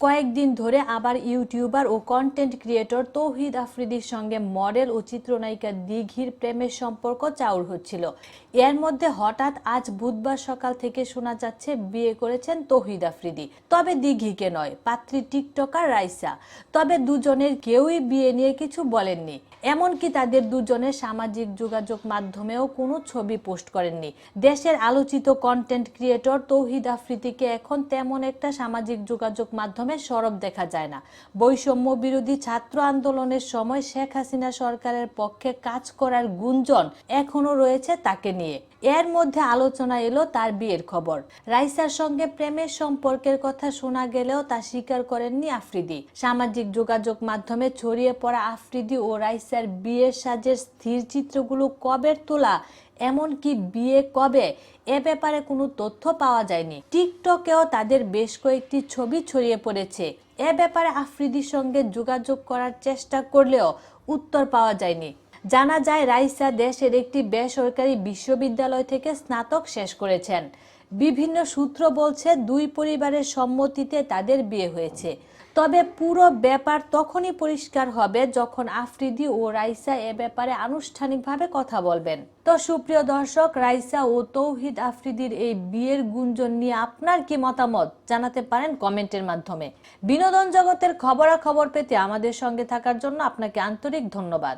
কয়েকদিন ধরে আবার ইউটিউবার ও কন্টেন্ট ক্রিয়েটর তৌহিদ আফ্রিদির সঙ্গে মডেল ও চিত্রনায়িকা দিঘির প্রেমের সম্পর্ক চাউর হচ্ছিল। এর মধ্যে হঠাৎ আজ বুধবার সকাল থেকে শোনা যাচ্ছে, বিয়ে করেছেন তৌহিদ আফ্রিদি। তবে দিঘিকে নয়, পাত্রী টিকটকার রাইসা। তবে দুজনের কেউই বিয়ে নিয়ে কিছু বলেননি। এমনকি তাদের দুজনের সামাজিক যোগাযোগ মাধ্যমেও কোনো ছবি পোস্ট করেননি। দেশের আলোচিত কন্টেন্ট ক্রিয়েটর তৌহিদ আফ্রিদিকে এখন তেমন একটা সামাজিক যোগাযোগ মাধ্যমে সরব দেখা যায় না। বৈষম্য বিরোধী ছাত্র আন্দোলনের সময় শেখ হাসিনা সরকারের পক্ষে কাজ করার গুঞ্জন এখনও রয়েছে তাকে নিয়ে। এর মধ্যে আলোচনা এলো তার বিয়ের খবর। রাইসার সঙ্গে প্রেমের সম্পর্কের কথা শোনা গেলেও তা স্বীকার করেননি আফ্রিদি। সামাজিক যোগাযোগ মাধ্যমে ছড়িয়ে পড়া আফ্রিদি ও রাইসার বিয়ের সাজের স্থির চিত্রগুলো কবের তোলা এমনকি বিয়ে কবে? এ ব্যাপারে কোনো তথ্য পাওয়া যায়নি। টিকটকেও তাদের বেশ কয়েকটি ছবি ছড়িয়ে পড়েছে। এ ব্যাপারে আফ্রিদির সঙ্গে যোগাযোগ করার চেষ্টা করলেও উত্তর পাওয়া যায়নি। জানা যায়, রাইসা দেশের একটি বেসরকারি বিশ্ববিদ্যালয় থেকে স্নাতক শেষ করেছেন। বিভিন্ন সূত্র বলছে দুই পরিবারের সম্মতিতে তাদের বিয়ে হয়েছে। তবে পুরো ব্যাপার তখনই পরিষ্কার হবে যখন আফ্রিদি ও রাইসা এ ব্যাপারে আনুষ্ঠানিকভাবে কথা বলবেন। তো সুপ্রিয় দর্শক, রাইসা ও তৌহিদ আফ্রিদির এই বিয়ের গুঞ্জন নিয়ে আপনার কি মতামত জানাতে পারেন কমেন্টের মাধ্যমে। বিনোদন জগতের খবরাখবর পেতে আমাদের সঙ্গে থাকার জন্য আপনাকে আন্তরিক ধন্যবাদ।